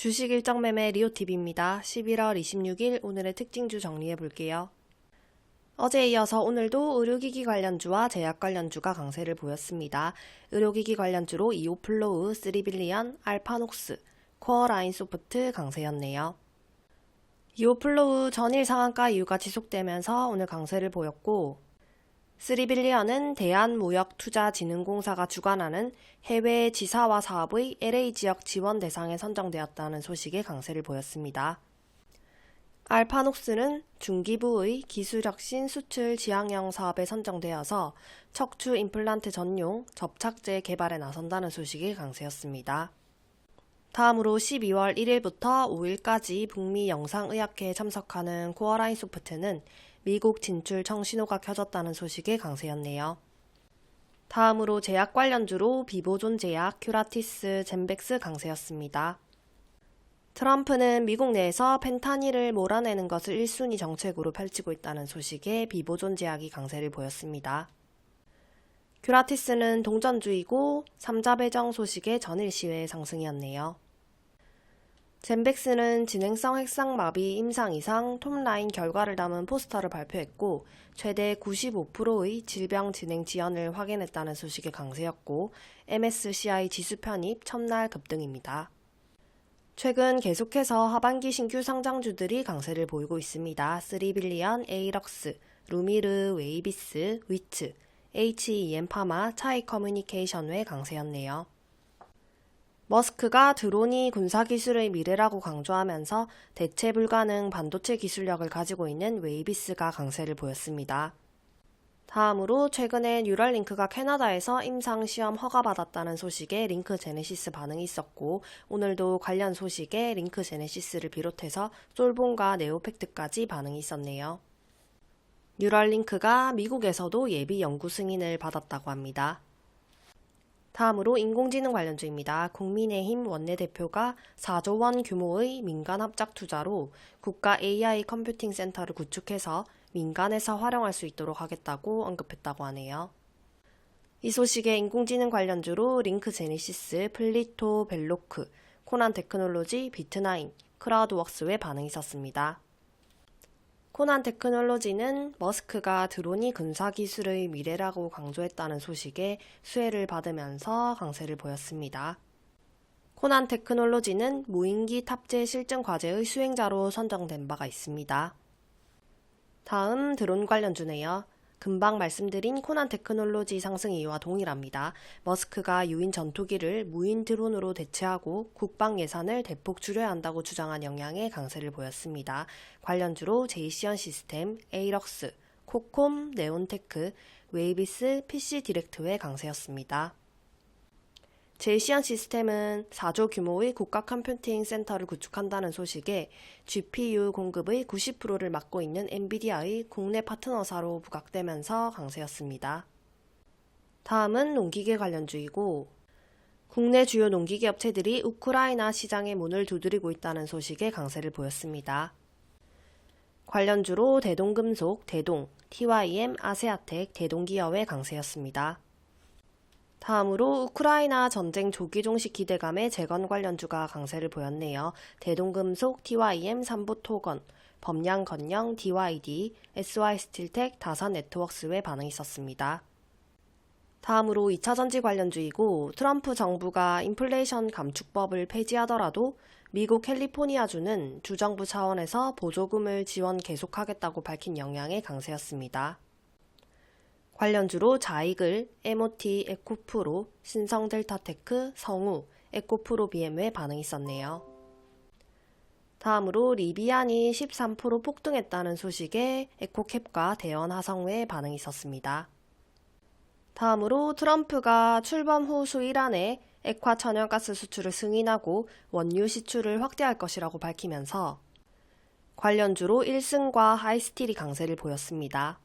주식 일정 매매 리오TV입니다. 11월 26일 오늘의 특징주 정리해 볼게요. 어제에 이어서 오늘도 의료기기 관련주와 제약 관련주가 강세를 보였습니다. 의료기기 관련주로 이오플로우, 3빌리언, 알파녹스, 코어라인 소프트 강세였네요. 이오플로우 전일 상한가 이유가 지속되면서 오늘 강세를 보였고 3빌리언은 대한무역투자진흥공사가 주관하는 해외 지사와 사업의 LA 지역 지원 대상에 선정되었다는 소식에 강세를 보였습니다. 알파녹스는 중기부의 기술혁신 수출 지향형 사업에 선정되어서 척추 임플란트 전용 접착제 개발에 나선다는 소식이 강세였습니다. 다음으로 12월 1일부터 5일까지 북미 영상의학회에 참석하는 코어라인 소프트는 미국 진출 청신호가 켜졌다는 소식에 강세였네요. 다음으로 제약 관련주로 비보존 제약, 큐라티스, 젠백스 강세였습니다. 트럼프는 미국 내에서 펜타닐을 몰아내는 것을 1순위 정책으로 펼치고 있다는 소식에 비보존 제약이 강세를 보였습니다. 큐라티스는 동전주이고 3자 배정 소식에 전일 시외의 상승이었네요. 젠백스는 진행성 핵상마비 임상 이상 톱라인 결과를 담은 포스터를 발표했고 최대 95%의 질병 진행 지연을 확인했다는 소식의 강세였고 MSCI 지수 편입 첫날 급등입니다. 최근 계속해서 하반기 신규 상장주들이 강세를 보이고 있습니다. 3빌리언, 에이럭스, 루미르, 웨이비스, 위츠, HEM 파마, 차이 커뮤니케이션 외 강세였네요. 머스크가 드론이 군사기술의 미래라고 강조하면서 대체 불가능 반도체 기술력을 가지고 있는 웨이비스가 강세를 보였습니다. 다음으로 최근에 뉴럴링크가 캐나다에서 임상시험 허가받았다는 소식에 링크 제네시스 반응이 있었고 오늘도 관련 소식에 링크 제네시스를 비롯해서 솔본과 네오팩트까지 반응이 있었네요. 뉴럴링크가 미국에서도 예비 연구 승인을 받았다고 합니다. 다음으로 인공지능 관련주입니다. 국민의힘 원내대표가 4조 원 규모의 민간 합작 투자로 국가 AI 컴퓨팅 센터를 구축해서 민간에서 활용할 수 있도록 하겠다고 언급했다고 하네요. 이 소식에 인공지능 관련주로 링크 제니시스, 플리토, 벨로크, 코난 테크놀로지, 비트나인, 크라우드웍스 외 반응이 있었습니다. 코난 테크놀로지는 머스크가 드론이 군사 기술의 미래라고 강조했다는 소식에 수혜를 받으면서 강세를 보였습니다. 코난 테크놀로지는 무인기 탑재 실증 과제의 수행자로 선정된 바가 있습니다. 다음 드론 관련주네요. 금방 말씀드린 코난 테크놀로지 상승 이유와 동일합니다. 머스크가 유인 전투기를 무인 드론으로 대체하고 국방 예산을 대폭 줄여야 한다고 주장한 영향에 강세를 보였습니다. 관련주로 제이시언 시스템, 에이럭스, 코콤, 네온테크, 웨이비스, PC 디렉트 외 강세였습니다. 제이시안 시스템은 4조 규모의 국가 컴퓨팅 센터를 구축한다는 소식에 GPU 공급의 90%를 맡고 있는 엔비디아의 국내 파트너사로 부각되면서 강세였습니다. 다음은 농기계 관련주이고 국내 주요 농기계 업체들이 우크라이나 시장의 문을 두드리고 있다는 소식에 강세를 보였습니다. 관련주로 대동금속, 대동, TYM, 아세아텍, 대동기업의 강세였습니다. 다음으로 우크라이나 전쟁 조기 종식 기대감의 재건 관련주가 강세를 보였네요. 대동금속, TYM, 삼보토건, 범양건영, DYD, SY스틸텍, 다산네트워크스 외 반응이 있었습니다. 다음으로 2차 전지 관련주이고 트럼프 정부가 인플레이션 감축법을 폐지하더라도 미국 캘리포니아주는 주정부 차원에서 보조금을 지원 계속하겠다고 밝힌 영향의 강세였습니다. 관련주로 자이글, MOT, 에코프로, 신성델타테크, 성우, 에코프로 BM의 반응이 있었네요. 다음으로 리비안이 13% 폭등했다는 소식에 에코캡과 하성외 반응이 있었습니다. 다음으로 트럼프가 출범 후 수일 안에 액화 천연가스 수출을 승인하고 원유 시출을 확대할 것이라고 밝히면서 관련주로 1승과 하이스틸이 강세를 보였습니다.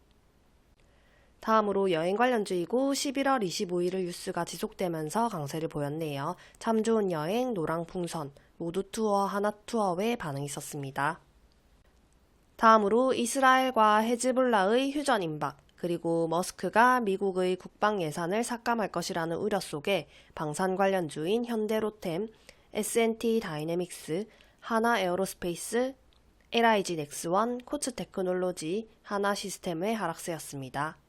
다음으로 여행 관련주이고 11월 25일을 뉴스가 지속되면서 강세를 보였네요. 참 좋은 여행, 노랑풍선, 모두투어, 하나투어 외 반응이 있었습니다. 다음으로 이스라엘과 헤즈볼라의 휴전 임박, 그리고 머스크가 미국의 국방 예산을 삭감할 것이라는 우려 속에 방산 관련주인 현대로템, S&T 다이내믹스, 하나 에어로스페이스, LIG 넥스원, 코츠 테크놀로지, 하나 시스템의 하락세였습니다.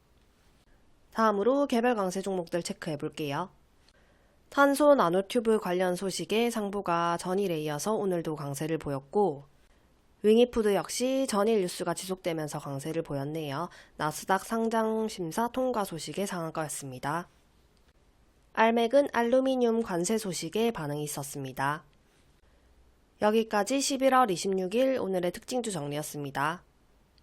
다음으로 개별 강세 종목들 체크해 볼게요. 탄소 나노튜브 관련 소식에 상부가 전일에 이어서 오늘도 강세를 보였고, 윙이푸드 역시 전일 뉴스가 지속되면서 강세를 보였네요. 나스닥 상장 심사 통과 소식의 상한가였습니다. 알맥은 알루미늄 관세 소식에 반응이 있었습니다. 여기까지 11월 26일 오늘의 특징주 정리였습니다.